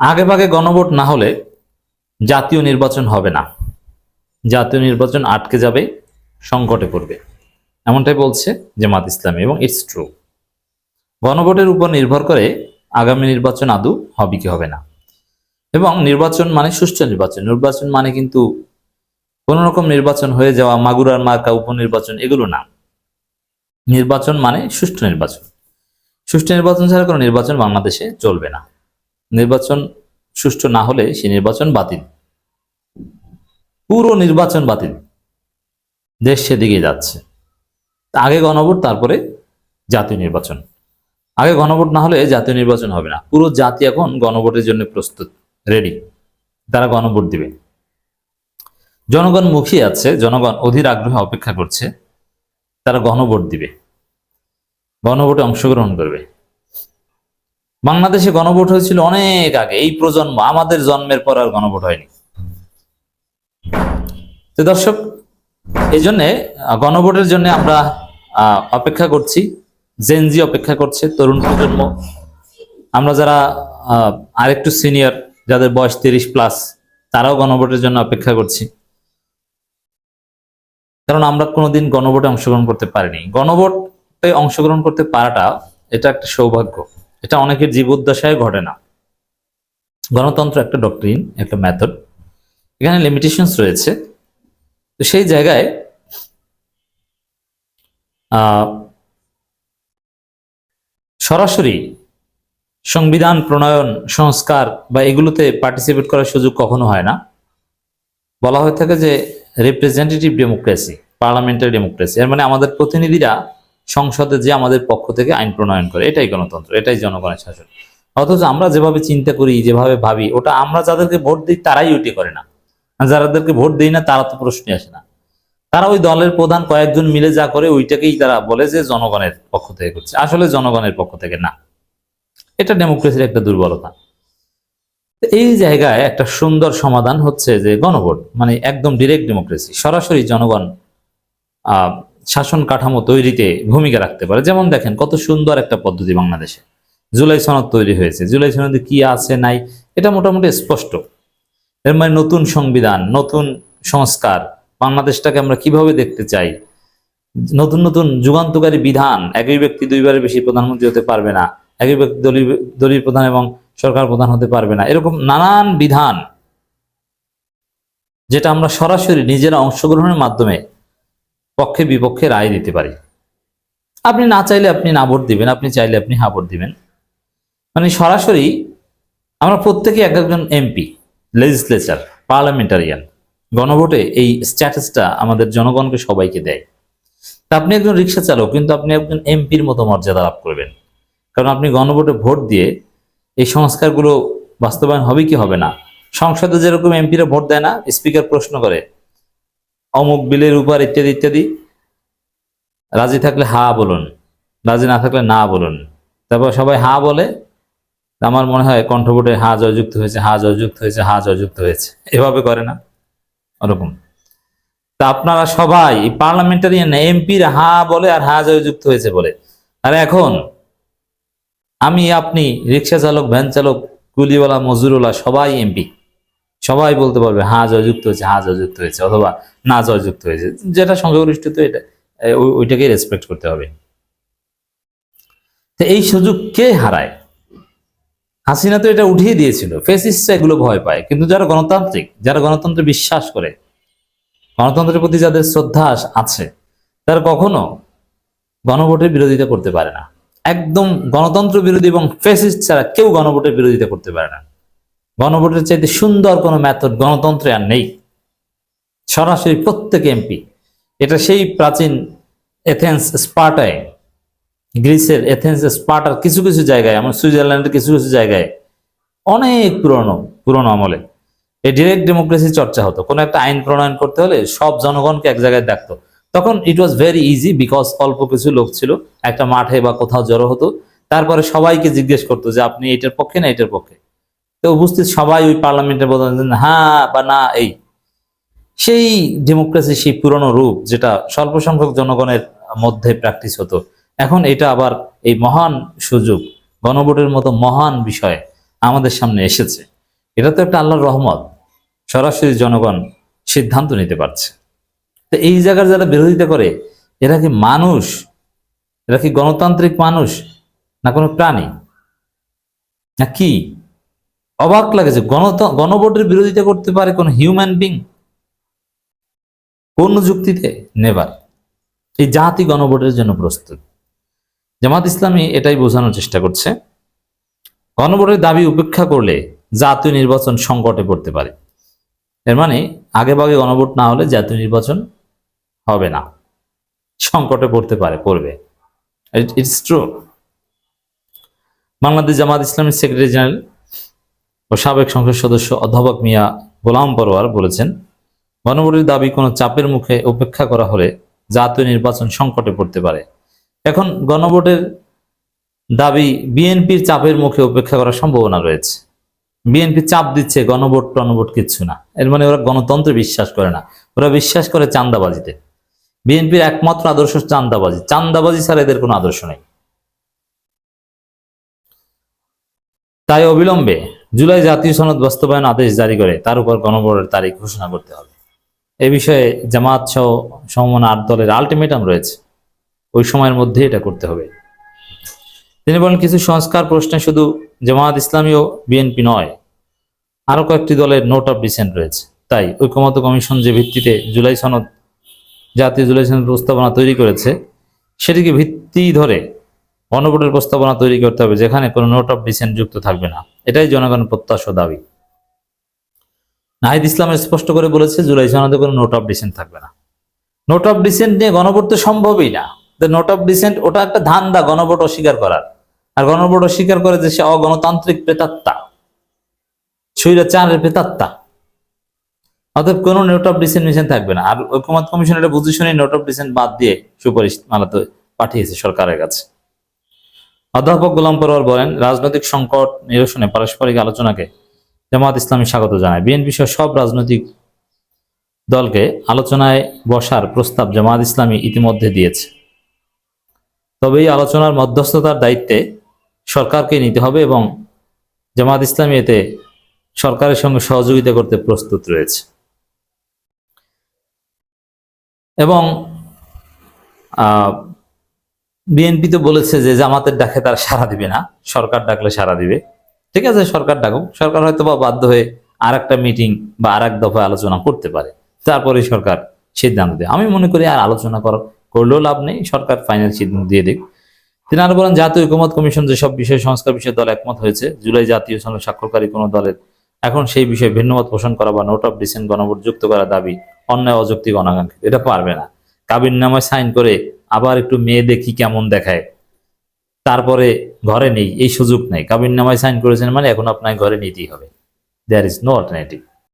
আগে ভাগে গণভোট না হলে জাতীয় নির্বাচন হবে না। জাতীয় নির্বাচন আটকে যাবে, সংকটে পড়বে। এমনটাই বলছে জামাত ইসলামী এবং ইটস ট্রু গণভোটের উপর নির্ভর করে আগামী নির্বাচন আদৌ হবে কি হবে না। এবং নির্বাচন মানে সুষ্ঠু নির্বাচন। নির্বাচন মানে কিন্তু কোন রকম নির্বাচন হয়ে যাওয়া, মাগুরার মার্কা, উপনির্বাচন এগুলো না। নির্বাচন মানে সুষ্ঠু নির্বাচন। সুষ্ঠু নির্বাচন ছাড়া কোনো নির্বাচন বাংলাদেশে চলবে না। নির্বাচন সুষ্ঠু না হলে সে নির্বাচন বাতিল। পুরো নির্বাচন বাতিল। দেশ সেদিকে যাচ্ছে। আগে গণভোট, তারপরে জাতীয় নির্বাচন। আগে গণভোট না হলে জাতীয় নির্বাচন হবে না। পুরো জাতি এখন গণভোটের জন্য প্রস্তুত রেডি তারা গণভোট দিবে। জনগণ মুখিয়ে আছে, জনগণ অধীর আগ্রহে অপেক্ষা করছে। তারা গণভোট দিবে। গণভোটে অংশগ্রহণ করবে। বাংলাদেশে গণভোট হয়েছিল অনেক আগে। এই প্রজন্ম, আমাদের জন্মের পর আর গণভোট হয়নি। তো দর্শক এই জন্যে গণভোটের জন্য আমরা অপেক্ষা করছি। জেনজি অপেক্ষা করছে, তরুণ প্রজন্ম। আমরা যারা আরেকটু সিনিয়র যাদের বয়স তিরিশ প্লাস তারাও গণভোটের জন্য অপেক্ষা করছি। কারণ আমরা কোনোদিন গণভোটে অংশগ্রহণ করতে পারিনি। গণভোটে অংশগ্রহণ করতে পারাটা, এটা একটা সৌভাগ্য। এটা অনেকের জীবদ্দশায় ঘটে না। গণতন্ত্র একটা ডক্টরিন একটা মেথড এখানে লিমিটেশনস রয়েছে। তো সেই জায়গায় সরাসরি সংবিধান, প্রণয়ন, সংস্কার বা এগুলোতে পার্টিসিপেট করার সুযোগ কখনো হয় না। বলা হয়ে থাকে যে রিপ্রেজেন্টেটিভ ডেমোক্রেসি পার্লামেন্টারি ডেমোক্রেসি এর মানে আমাদের প্রতিনিধিরা সংসদে যে আমাদের পক্ষ থেকে আইন প্রণয়ন করে, এটাই গণতন্ত্র, এটাই জনগণের শাসন। অথচ আমরা যেভাবে চিন্তা করি, যেভাবে ভাবি, ওটা আমরা যাদেরকে ভোট দিই, তারাই ওইটি করে না। যাদেরকে ভোট দিই না, তারা তো প্রশ্নই আসে না। তারা ওই দলের প্রধান কয়েকজন মিলে যা করে, ওইটাকেই তারা বলে যে জনগণের পক্ষ থেকে করছে। আসলে জনগণের পক্ষ থেকে না। এটা ডেমোক্রেসির একটা দুর্বলতা। এই জায়গায় একটা সুন্দর সমাধান হচ্ছে যে গণভোট মানে একদম ডিরেক্ট ডেমোক্রেসি সরাসরি জনগণ শাসন কাঠামো তৈরিতে ভূমিকা রাখতে পারে। যেমন দেখেন, কত সুন্দর একটা পদ্ধতি বাংলাদেশে। জুলাই সনদ তৈরি হয়েছে। জুলাই সনদে কি আছে, নাই, এটা মোটামুটি স্পষ্ট। এর মানে নতুন সংবিধান, নতুন সংস্কার, বাংলাদেশটাকে আমরা কীভাবে দেখতে চাই? নতুন নতুন যুগান্তকারী বিধান, একই ব্যক্তি দুইবারের বেশি প্রধানমন্ত্রী হতে পারবে না, একই ব্যক্তি দলীয় দলীয় প্রধান এবং সরকার প্রধান হতে পারবে না। এরকম নানান বিধান, যেটা আমরা সরাসরি নিজেরা অংশগ্রহণের মাধ্যমে পক্ষে বিপক্ষে রায় দিতে পারি। আপনি না চাইলে আপনি না ভোট দিবেন, আপনি চাইলে আপনি হা ভোট দিবেন। মানে সরাসরি আমরা প্রত্যেকে এক একজন এমপি লেজিসলেচার পার্লামেন্টারিয়ান গণভোটে এই স্ট্যাটাসটা আমাদের জনগণকে সবাইকে দেয়। তা আপনি একজন রিক্সা চালক, কিন্তু আপনি একজন এমপির মতো মর্যাদা লাভ করবেন। কারণ আপনি গণভোটে ভোট দিয়ে এই সংস্কারগুলো বাস্তবায়ন হবে কি হবে না? সংসদে যেরকম এমপিরা ভোট দেয় না স্পিকার প্রশ্ন করে অমুক বিলের উপর ইত্যাদি ইত্যাদি। রাজি থাকলে হা বলুন, রাজি না থাকলে না বলুন। তারপর সবাই হা বলে, আমার মনে হয় কণ্ঠভোটে হা জয়যুক্ত হয়েছে, হা জয়যুক্ত হয়েছে, হা জয়যুক্ত হয়েছে। এভাবে করে না, ওরকম। তা আপনারা সবাই পার্লামেন্টারিয়ান এমপির হা বলে আর হা জয়যুক্ত হয়েছে বলে। আর এখন, আমি, আপনি, রিক্সা চালক, ভ্যান চালক, কুলিওয়ালা মজুরওয়ালা সবাই এমপি। সবাই বলতে পারবে, হা জয়যুক্ত হয়েছে, হা জয়যুক্ত হয়েছে, অথবা না জয়যুক্ত হয়েছে। যেটা সংখ্যাগরিষ্ঠ তো এটা ওইটাকেই রেসপেক্ট করতে হবে। তো এই সুযোগ কে হারায়? হাসিনা তো এটা উঠিয়ে দিয়েছিল ফেসিস্টরা এগুলো ভয় পায়। কিন্তু যারা গণতান্ত্রিক, যারা গণতন্ত্রে বিশ্বাস করে, গণতন্ত্রের প্রতি যাদের শ্রদ্ধা আছে, তারা কখনো গণভোটের বিরোধিতা করতে পারে না। একদম গণতন্ত্র বিরোধী এবং ফেসিস্ট ছাড়া কেউ গণভোটের বিরোধিতা করতে পারে না। গণভোটের চাইতে সুন্দর কোনো মেথড গণতন্ত্রে আর নেই। সরাসরি প্রত্যেক এমপি এটা সেই প্রাচীন এথেন্স স্পার্টায় গ্রিসের এথেন্স স্পার্টার কিছু কিছু জায়গায় আমার সুইজারল্যান্ডের কিছু কিছু জায়গায় অনেক পুরনো পুরনো আমলে এই ডিরেক্ট ডেমোক্রেসি চর্চা হতো। কোনো একটা আইন প্রণয়ন করতে হলে সব জনগণকে এক জায়গায় ডাকতো তখন it was very easy because অল্প কিছু লোক ছিল, একটা মাঠে বা কোথাও জড়ো হতো। তারপরে সবাইকে জিজ্ঞেস করতো যে আপনি এটার পক্ষে না এটার পক্ষে। তো উপস্থিত সবাই ওই পার্লামেন্টে বলতেন হ্যাঁ বা না, এই। সেই ডেমোক্রেসি সেই পুরনো রূপ যেটা স্বল্প সংখ্যক জনগণের মধ্যে প্র্যাকটিস হতো, এখন এটা আবার এই মহান সুযোগ, গণভোটের মতো মহান বিষয় আমাদের সামনে এসেছে। এটা তো একটা আল্লাহর রহমত, সরাসরি জনগণ সিদ্ধান্ত নিতে পারছে। তো এই জায়গার যারা বিরোধিতা করে, এরা কি মানুষ? এরা কি গণতান্ত্রিক মানুষ? না কোনো প্রাণী? না কি? অবাক লাগে যে গণত, গণভোটের বিরোধিতা করতে পারে কোন হিউম্যান বিং কোন যুক্তিতে? নেবার এই জাতি গণভোটের জন্য প্রস্তুত। জামাত ইসলামী এটাই বোঝানোর চেষ্টা করছে। গণভোটের দাবি উপেক্ষা করলে জাতীয় নির্বাচন সংকটে পড়তে পারে। এর মানে আগে ভাগে গণভোট না হলে জাতীয় নির্বাচন হবে না। সংকটে পড়তে পারে, পড়বে। ইটস ট্রু বাংলাদেশ জামাত ইসলামের সেক্রেটারি জেনারেল ও সাবেক সংসদ সদস্য অধ্যাপক মিয়া গোলাম পরোয়ার বলেছেন, গণভোটের দাবি কোনো চাপের মুখে উপেক্ষা করা হলে জাতীয় নির্বাচন সংকটে পড়তে পারে। এখন গণভোটের দাবি বিএনপির চাপের মুখে উপেক্ষা করার সম্ভাবনা রয়েছে। বিএনপি চাপ দিচ্ছে গণভোট টনভোট কিচ্ছু না। এর মানে ওরা গণতন্ত্রে বিশ্বাস করে না। ওরা বিশ্বাস করে চান্দাবাজিতে বিএনপির একমাত্র আদর্শ চান্দাবাজি চান্দাবাজি ছাড়া এদের কোনো আদর্শ নেই। তাই অবিলম্বে জুলাই জাতীয় সনদ বাস্তবায়ন আদেশ জারি করে, তার উপর গণভোটের তারিখ ঘোষণা করতে হবে। এ বিষয়ে জামাত সহ সমমন আট দলের আলটিমেটাম রয়েছে। ওই সময়ের মধ্যে এটা করতে হবে। তিনি বলেন, কিছু সংস্কার প্রশ্নে শুধু জামাত ইসলামী ও বিএনপি নয় আরও কয়েকটি দলের নোট অফ ডিসেন্ট রয়েছে। তাই ঐক্যমত কমিশন যে ভিত্তিতে জুলাই সনদ, জাতীয় জুলাই সনদ প্রস্তাবনা তৈরি করেছে, সেটিকে ভিত্তি ধরে গণভোটের প্রস্তাবনা তৈরি করতে হবে, যেখানে কোনো নোট অফ ডিসেন্ট যুক্ত থাকবে না। এটাই জনগণ প্রত্যাশা দাবি। নাহিদ ইসলাম স্পষ্ট করে বলেছে, জুলাই সনদে কোনো নোট অফ ডিসেন্ট থাকবে না। নোট অফ ডিসেন্ট নিয়ে গণভোট তো সম্ভবই না। নোট অফ ডিসেন্ট, ওটা একটা ধান্দা গণভোট অস্বীকার করার। আর গণভোট অস্বীকার করে যে সে অগণতান্ত্রিক প্রেতাত্মা। স্বৈরাচারের প্রেতাত্মা। অতএব কোনো নোট অফ ডিসেন্ট মিশন থাকবে না। আর ঐক্যমত কমিশন এটা বুঝে শুনে নোট অফ ডিসেন্ট বাদ দিয়ে সুপারিশ মালাতে পাঠিয়েছে সরকারের কাছে। অধ্যাপক গোলাম পরোয়ার বলেন, রাজনৈতিক সংকট নিরসনে পারস্পরিক আলোচনাকে জামাত ইসলামী স্বাগত জানায়। বিএনপি সহ সব রাজনৈতিক দলকে আলোচনায় বসার প্রস্তাব জামাত ইসলামী ইতিমধ্যে দিয়েছে। তবে এই আলোচনার মধ্যস্থতার দায়িত্বে সরকারকে নিতে হবে এবং জামাত ইসলামী এতে সরকারের সঙ্গে সহযোগিতা করতে প্রস্তুত রয়েছে। এবং বিএনপি তো বলেছে যে জামাতের ডাকে তারা সাড়া দিবে না, সরকার ডাকলে সাড়া দিবে। ঠিক আছে, সরকার ডাকুক, সরকার হয়তো বা বাধ্য হয়ে আর একটা মিটিং বা আর এক দফায় আলোচনা করতে পারে। তারপরে সরকার সিদ্ধান্ত দেয়। আমি মনে করি আর আলোচনা কর করলেও লাভ নেই, সরকার ফাইনাল সিদ্ধান্ত দিয়ে দিক। তিনি আরও বলেন, জাতীয় ঐকমত কমিশন যেসব বিষয় সংস্কার বিষয়ে দল একমত হয়েছে, জুলাই জাতীয় সনদ স্বাক্ষরকারী কোনো দলের এখন সেই বিষয়ে ভিন্নমত পোষণ করা বা নোট অফ ডিসেন্ট গণভোট যুক্ত করার দাবি অন্যায় অযৌক্তিক অনাকাঙ্ক্ষিত, এটা পারবে না। কাবির নামায় সাইন করে আবার একটু মেয়ে দেখি কেমন দেখায়। তারপরে ঘরে নেই, এই সুযোগ নেই। কাবিন নামায় সাইন করেছেন মানে এখন আপনাকে ঘরে নিতেই হবে। There is no alternative